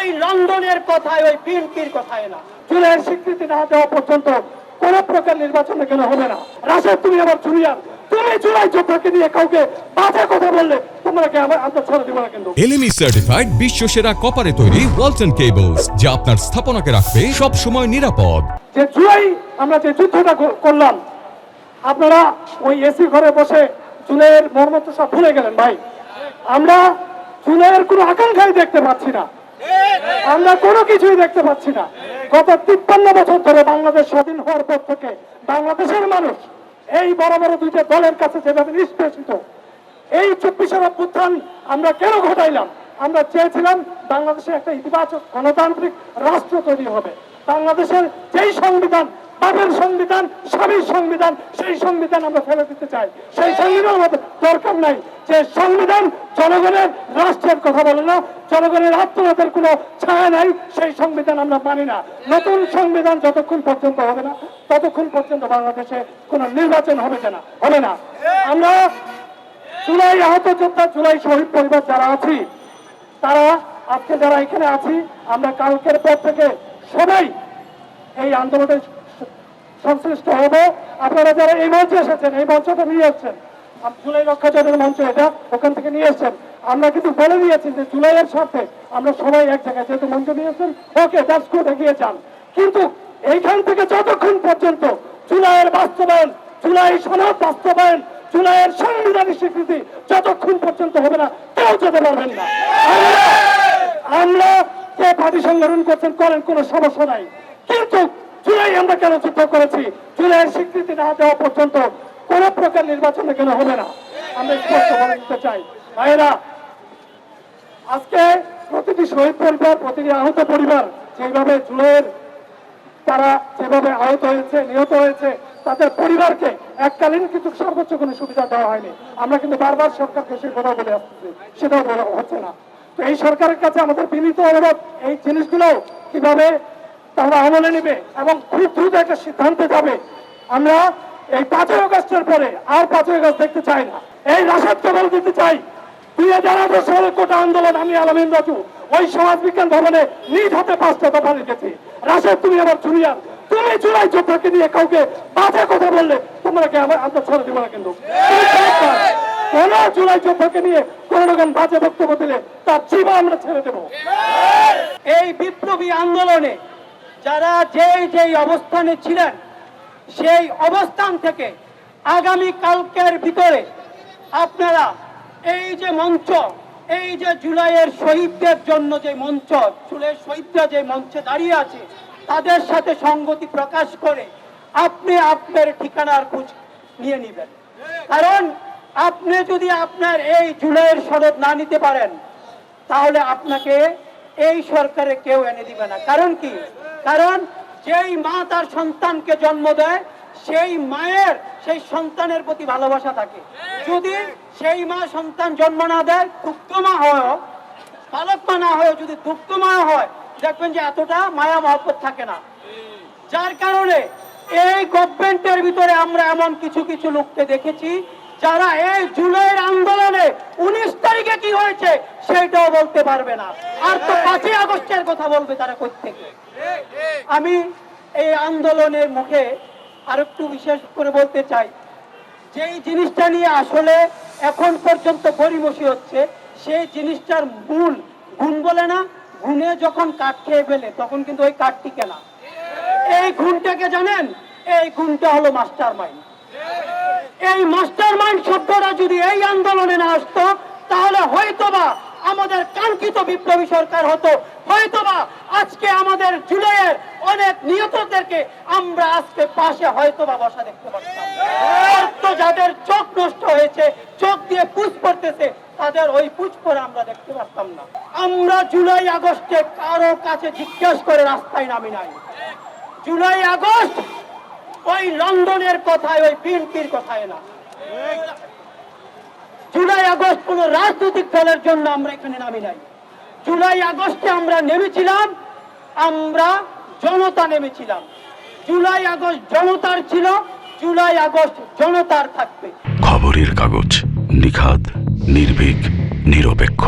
ওই লন্ডনের কথায় ওই বিএনপির কথায় না। চুলের স্বীকৃতি না দেওয়া পর্যন্ত কোন প্রকার নির্বাচন এখানে হবে না। রাশেদ তুমি আবার জুনিয়র তুমি জুলাই যোদ্ধাকে নিয়ে কাউকে বাজে কথা বললে আমার আমরা ছেড়ে দিব না কিন্তু? এলএমই সার্টিফাইড বিশ্ব সেরা কপারে তৈরি ওয়ালটন কেবলস যা আপনার স্থাপনাকে রাখবে সব সময় নিরাপদ। যে জুলাই আমরা যে যুদ্ধটা করলাম আপনারা ওই এসি ঘরে বসে চুলের মর্মত সব ভুলে গেলেন ভাই। আমরা চুলের কোনো আকাঙ্ক্ষাই দেখতে পাচ্ছি না। আমরা কোনো কিছুই দেখতে পাচ্ছি না। গত তিপ্পান্ন বছর ধরে বাংলাদেশ স্বাধীন হওয়ার পর থেকে বাংলাদেশের মানুষ এই বড় বড় দুইটা দলের কাছে যেভাবে নিষ্পেষিত, এই চব্বিশের অভ্যুত্থান আমরা কেন ঘটাইলাম? আমরা চেয়েছিলাম বাংলাদেশে একটা ইতিবাচক গণতান্ত্রিক রাষ্ট্র তৈরি হবে। বাংলাদেশের যেই সংবিধান বাপের সংবিধান, স্বামীর সংবিধান, সেই সংবিধান আমরা ফেলে দিতে চাই। সেই সংবিধান আমাদের দরকার নাই। যে সংবিধান জনগণের রাষ্ট্রের কথা বলে না, জনগণের আত্মনাথের কোনো ছায়া নাই, সেই সংবিধান আমরা মানি না। নতুন সংবিধান যতক্ষণ পর্যন্ত হবে না, ততক্ষণ পর্যন্ত বাংলাদেশে কোনো নির্বাচন হবে না হবে না। আমরা জুলাই আহত যোদ্ধা, জুলাই শহীদ পরিবার যারা আছি, তারা আজকে যারা এখানে আছি, আমরা কালকের পর থেকে সবাই এই আন্দোলনে স- সংশ্লিষ্ট হব। আপনারা যারা এই মঞ্চে এসেছেন, এই মঞ্চটা নিয়ে এসেছেন আম- জুলাই রক্ষাচরের মঞ্চ এটা ওখান থেকে নিয়ে এসেছেন। আমরা কিন্তু বলে দিয়েছি যে জুলাইয়ের সাথে আমরা সবাই এক জায়গায়, যেহেতু মঞ্চ নিয়ে এসেছেন, ওকে দ্যাটস গুড এগিয়ে যান। কিন্তু এইখান থেকে যতক্ষণ পর্যন্ত জুলাইয়ের বাস্তবায়ন, জুলাই সনদ বাস্তবায়ন, জুলাইয়ের সাংবিধানিক স্বীকৃতি যতক্ষণ পর্যন্ত হবে না, কেউ যেতে পারবেন না। আমরা- যে পার্টি সংগঠন করছেন, করেন, কোনো সমস্যা নাই। কিন্তু জুলাই আমরা কেন যুদ্ধ করেছি? জুলাইয়ের স্বীকৃতি না দেওয়া পর্যন্ত কোন প্রকার নির্বাচন এখানে হবে না? আমরা স্পষ্ট বলে দিতে চাই। ভাইয়েরা, আজকে প্রতিটি শহীদ পরিবার, প্রতিটি আহত পরিবার যেভাবে জুলাইয়ের তারা যেভাবে আহত হয়েছে, নিহত হয়েছে, তাদের পরিবারকে এককালীন কিন্তু সর্বোচ্চ কোনো সুবিধা দেওয়া হয়নি। আমরা কিন্তু বারবার সরকারকে সেই কথা বলে আসতেছি, সেটাও বলা হচ্ছে না। তো এই সরকারের কাছে আমাদের বিনীত অনুরোধ, এই জিনিসগুলো কীভাবে তারা আমলে নেবে এবং খুব দ্রুত একটা সিদ্ধান্তে যাবে, আমরা এই পাঁচই আগস্টের পরে আর পাঁচই আগস্ট দেখতে চাই না। এই রাশাদকে বলে দিতে চাই। দুই হাজার আঠারো সালের কোটা আন্দোলন আমি আলমিন রাজু ওই সমাজ বিজ্ঞান ভবনে নিজ হাতে পাঁচটা দফা লিখেছি। রাশেদ, তুমি আমার জুনিয়র তুমি জুলাই যোদ্ধাকে নিয়ে কাউকে বাজে কথা বললে তোমরা কি আমার আমরা ছেড়ে দিব না কিন্তু কোন জুলাই যোদ্ধাকে নিয়ে কোন রকম বাজে বক্তব্য দিলে তার জীবন আমরা ছেড়ে দেবো। এই বিপ্লবী আন্দোলনে যারা যেই যেই অবস্থানে ছিলেন সেই অবস্থান থেকে আগামী কালকের ভিতরে আপনারা এই যে মঞ্চ, এই যে জুলাইয়ের শহীদদের জন্য যে মঞ্চ, জুলাইয়ের শহীদরা যে মঞ্চে দাঁড়িয়ে আছে, তাদের সাথে সঙ্গতি প্রকাশ করে আপনি আপনার ঠিকানার খোঁজ নিয়ে নেবেন। কারণ আপনি যদি আপনার এই জুলাইয়ের সনদ না নিতে পারেন, তাহলে আপনাকে এই সরকারে কেউ এনে দিবে না। কারণ কি? কারণ যেই মা তার সন্তানকে জন্ম দেয়, সেই মায়ের, সেই সন্তানের প্রতি ভালোবাসা থাকে। যদি সেই মা সন্তান জন্ম না দেয় দুগ্ধ মা হয় পালক মা না হয় যদি দুগ্ধ মা হয়, দেখবেন যে এতটা মায়া মহব্বত থাকে না। যার কারণে এই গভর্নমেন্টের ভিতরে আমরা এমন কিছু কিছু লোককে দেখেছি যারা এই জুলাইয়ের আন্দোলনে উনিশ তারিখে কি হয়েছে সেটাও বলতে পারবে না। আর তো পাঁচই আগস্টের কথা বলবে তারা থেকে আমি এই আন্দোলনের মুখে আরেকটু বিশেষ করে বলতে চাই, যেই জিনিসটা নিয়ে আসলে এখন পর্যন্ত গরিমসি হচ্ছে, সেই জিনিসটার মূল গুণ বলে না, গুণে যখন কাঠ খেয়ে ফেলে, তখন কিন্তু ওই কাঠটি কেনা। এই গুণটাকে জানেন, এই গুণটা হলো মাস্টার মাইন্ড এই মাস্টার মাইন্ড শব্দটা যদি এই আন্দোলনে না আসতো, তাহলে হয়তোবা আমাদের কাঙ্ক্ষিত বিপ্লবী সরকার হতো। হয়তোবা আজকে আমাদের জুলাইয়ের অনেক নিহতদেরকে আমরা আজকে পাশে হয়তোবা বসা দেখতে তো যাদের চোখ নষ্ট হয়েছে, চোখ দিয়ে পুষ পড়তেছে, তাদের ওই পুষ পরে আমরা দেখতে পারতাম না। আমরা জুলাই আগস্টে কারও কাছে জিজ্ঞাসা করে রাস্তায় নামি নাই। জুলাই আগস্ট ওই লন্ডনের কথায়, ওই বিএনপির কথায় না। জুলাই আগস্ট কোন রাজনৈতিক দলের জন্য আমরা এখানে নামি নাই। জুলাই আগস্টে আমরা নেমেছিলাম, আমরা জনতা নেমেছিলাম। জুলাই আগস্ট জনতার ছিল, জুলাই আগস্ট জনতার থাকবে। খবরের কাগজ নিখাদ, নির্ভীক, নিরপেক্ষ।